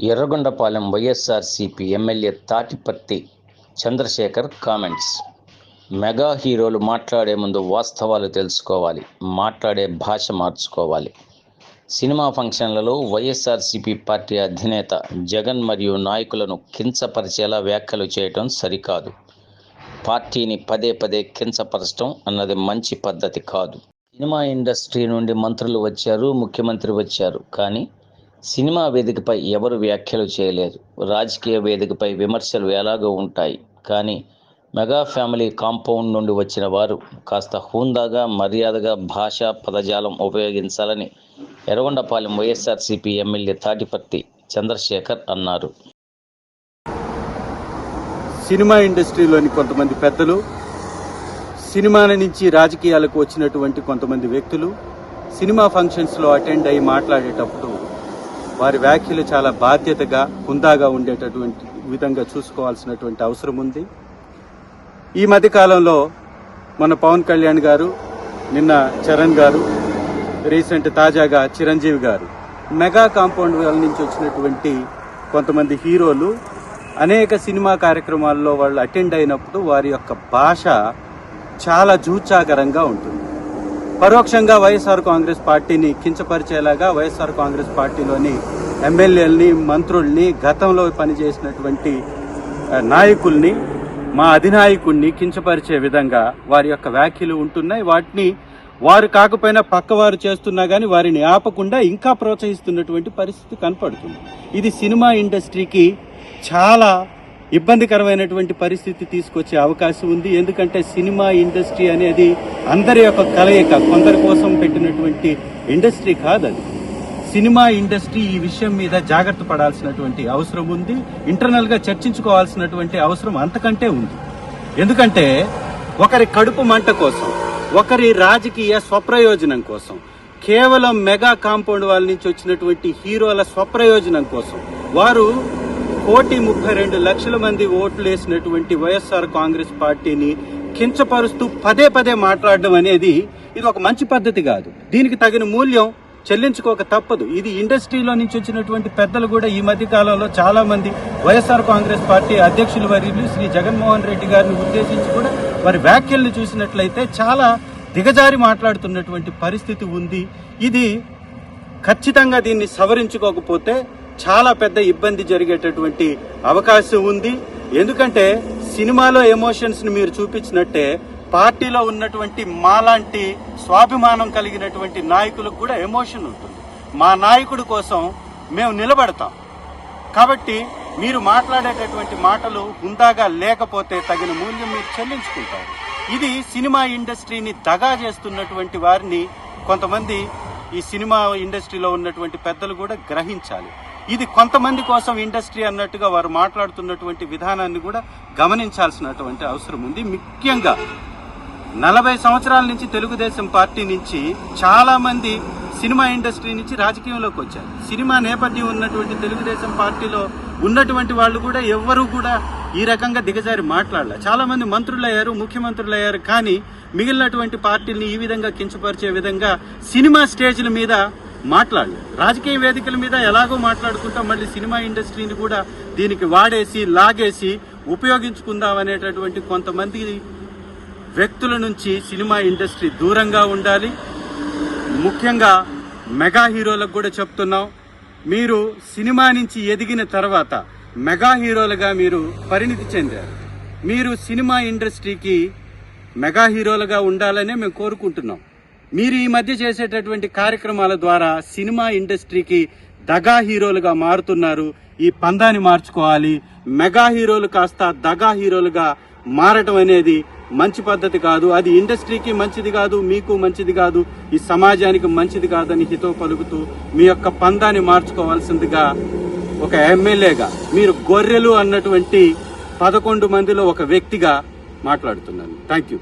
Yerragondapalem YSRCP MLA Tatiparthi Chandrasekhar comments. Mega హీరోలు మాట్లాడే ముందు వాస్తవాలు తెలుసుకోవాలి మాట్లాడే భాష మార్చుకోవాలి. సినిమా ఫంక్షన్లలో వైఎస్ఆర్సీపీ పార్టీ అధినేత జగన్ మరియు నాయకులను కించపరిచేలా వ్యాఖ్యలు చేయటం సరికాదు. పార్టీని పదే పదే కించపరచడం అన్నది మంచి పద్ధతి కాదు. సినిమా ఇండస్ట్రీ నుండి మంత్రులు వచ్చారు ముఖ్యమంత్రి వచ్చారు కానీ సినిమా వేదికపై ఎవరు వ్యాఖ్యలు చేయలేదు. రాజకీయ వేదికపై విమర్శలు ఎలాగో ఉంటాయి. కానీ మెగా ఫ్యామిలీ కాంపౌండ్ నుండి వచ్చిన వారు కాస్త హుందాగా మర్యాదగా భాషా పదజాలం ఉపయోగించాలని ఎర్రగొండపాలెం వైఎస్ఆర్సీపీ ఎమ్మెల్యే తాటిపత్తి చంద్రశేఖర్ అన్నారు. సినిమా ఇండస్ట్రీలోని కొంతమంది పెద్దలు సినిమాల నుంచి రాజకీయాలకు వచ్చినటువంటి కొంతమంది వ్యక్తులు సినిమా ఫంక్షన్స్లో అటెండ్ అయ్యి మాట్లాడేటప్పుడు వారి వ్యాఖ్యలు చాలా బాధ్యతగా హుందాగా ఉండేటటువంటి విధంగా చూసుకోవాల్సినటువంటి అవసరం ఉంది. ఈ మధ్యకాలంలో మన పవన్ కళ్యాణ్ గారు నిన్న చరణ్ గారు రీసెంట్ తాజాగా చిరంజీవి గారు మెగా కాంపౌండ్ వాళ్ళ నుంచి వచ్చినటువంటి కొంతమంది హీరోలు అనేక సినిమా కార్యక్రమాల్లో వాళ్ళు అటెండ్ అయినప్పుడు వారి యొక్క భాష చాలా జూచాకరంగా ఉంటుంది. పరోక్షంగా వైఎస్ఆర్ కాంగ్రెస్ పార్టీని కించపరిచేలాగా వైఎస్ఆర్ కాంగ్రెస్ పార్టీలోని ఎమ్మెల్యేలని మంత్రుల్ని గతంలో పనిచేసినటువంటి నాయకుల్ని మా అధినాయకుణ్ణి కించపరిచే విధంగా వారి యొక్క వ్యాఖ్యలు ఉంటున్నాయి. వాటిని వారు కాకపోయినా పక్కవారు చేస్తున్నా కానీ వారిని ఆపకుండా ఇంకా ప్రోత్సహిస్తున్నటువంటి పరిస్థితి కనపడుతుంది. ఇది సినిమా ఇండస్ట్రీకి చాలా ఇబ్బందికరమైనటువంటి పరిస్థితి తీసుకొచ్చే అవకాశం ఉంది. ఎందుకంటే సినిమా ఇండస్ట్రీ అనేది అందరి యొక్క కలయిక కొందరి కోసం పెట్టినటువంటి ఇండస్ట్రీ కాదది. సినిమా ఇండస్ట్రీ ఈ విషయం మీద జాగ్రత్త పడాల్సినటువంటి అవసరం ఉంది. ఇంటర్నల్గా చర్చించుకోవాల్సినటువంటి అవసరం అంతకంటే ఉంది. ఎందుకంటే ఒకరి కడుపు మంట కోసం ఒకరి రాజకీయ స్వప్రయోజనం కోసం కేవలం మెగా కాంపౌండ్ వాళ్ళ నుంచి వచ్చినటువంటి హీరోల స్వప్రయోజనం కోసం వారు కోటి ముప్పై రెండు లక్షల మంది ఓట్లు వేసినటువంటి వైఎస్ఆర్ కాంగ్రెస్ పార్టీని కించపరుస్తూ పదే పదే మాట్లాడడం అనేది ఇది ఒక మంచి పద్ధతి కాదు. దీనికి తగిన మూల్యం చెల్లించుకోక తప్పదు. ఇది ఇండస్ట్రీలో నుంచి వచ్చినటువంటి పెద్దలు కూడా ఈ మధ్య కాలంలో చాలా మంది వైఎస్ఆర్ కాంగ్రెస్ పార్టీ అధ్యక్షులు వర్యులు శ్రీ జగన్మోహన్ రెడ్డి గారిని ఉద్దేశించి కూడా వారి వ్యాఖ్యలను చూసినట్లయితే చాలా దిగజారి మాట్లాడుతున్నటువంటి పరిస్థితి ఉంది. ఇది ఖచ్చితంగా దీన్ని సవరించుకోకపోతే చాలా పెద్ద ఇబ్బంది జరిగేటటువంటి అవకాశం ఉంది. ఎందుకంటే సినిమాలో ఎమోషన్స్ని మీరు చూపించినట్టే పార్టీలో ఉన్నటువంటి మాలాంటి స్వాభిమానం కలిగినటువంటి నాయకులకు కూడా ఎమోషన్ ఉంటుంది. మా నాయకుడి కోసం మేము నిలబడతాం. కాబట్టి మీరు మాట్లాడేటటువంటి మాటలు హుందాగా లేకపోతే తగిన మూల్యం మీరు చెల్లించుకుంటారు. ఇది సినిమా ఇండస్ట్రీని దగా చేస్తున్నటువంటి వారిని కొంతమంది ఈ సినిమా ఇండస్ట్రీలో ఉన్నటువంటి పెద్దలు కూడా గ్రహించాలి. ఇది కొంతమంది కోసం ఇండస్ట్రీ అన్నట్టుగా వారు మాట్లాడుతున్నటువంటి విధానాన్ని కూడా గమనించాల్సినటువంటి అవసరం ఉంది. ముఖ్యంగా నలభై సంవత్సరాల నుంచి తెలుగుదేశం పార్టీ నుంచి చాలామంది సినిమా ఇండస్ట్రీ నుంచి రాజకీయంలోకి వచ్చారు. సినిమా నేపథ్యం ఉన్నటువంటి తెలుగుదేశం పార్టీలో ఉన్నటువంటి వాళ్ళు కూడా ఎవ్వరూ కూడా ఈ రకంగా దిగజారి మాట్లాడలే. చాలామంది మంత్రులు అయ్యారు ముఖ్యమంత్రులు అయ్యారు కానీ మిగిలినటువంటి పార్టీని ఈ విధంగా కించపరిచే విధంగా సినిమా స్టేజ్ల మీద మాట్లాడలేదు. రాజకీయ వేదికల మీద ఎలాగో మాట్లాడుకుంటాం మళ్ళీ సినిమా ఇండస్ట్రీని కూడా దీనికి వాడేసి లాగేసి ఉపయోగించుకుందాం అనేటటువంటి కొంతమంది వ్యక్తుల నుంచి సినిమా ఇండస్ట్రీ దూరంగా ఉండాలి. ముఖ్యంగా మెగా హీరోలకు కూడా చెప్తున్నాం. మీరు సినిమా నుంచి ఎదిగిన తర్వాత మెగా హీరోలుగా మీరు పరిణితి చెందారు. మీరు సినిమా ఇండస్ట్రీకి మెగా హీరోలుగా ఉండాలనే మేము కోరుకుంటున్నాం. మీరు ఈ మధ్య చేసేటటువంటి కార్యక్రమాల ద్వారా సినిమా ఇండస్ట్రీకి దగా హీరోలుగా మారుతున్నారు. ఈ పందాన్ని మార్చుకోవాలి. మెగా హీరోలు కాస్త దగా హీరోలుగా మారటం అనేది మంచి పద్ధతి కాదు. అది ఇండస్ట్రీకి మంచిది కాదు మీకు మంచిది కాదు ఈ సమాజానికి మంచిది కాదని హితో పలుకుతూ మీ యొక్క పందాన్ని మార్చుకోవాల్సిందిగా ఒక ఎమ్మెల్యేగా మీరు గొర్రెలు అన్నటువంటి పదకొండు మందిలో ఒక వ్యక్తిగా మాట్లాడుతున్నాను. Thank you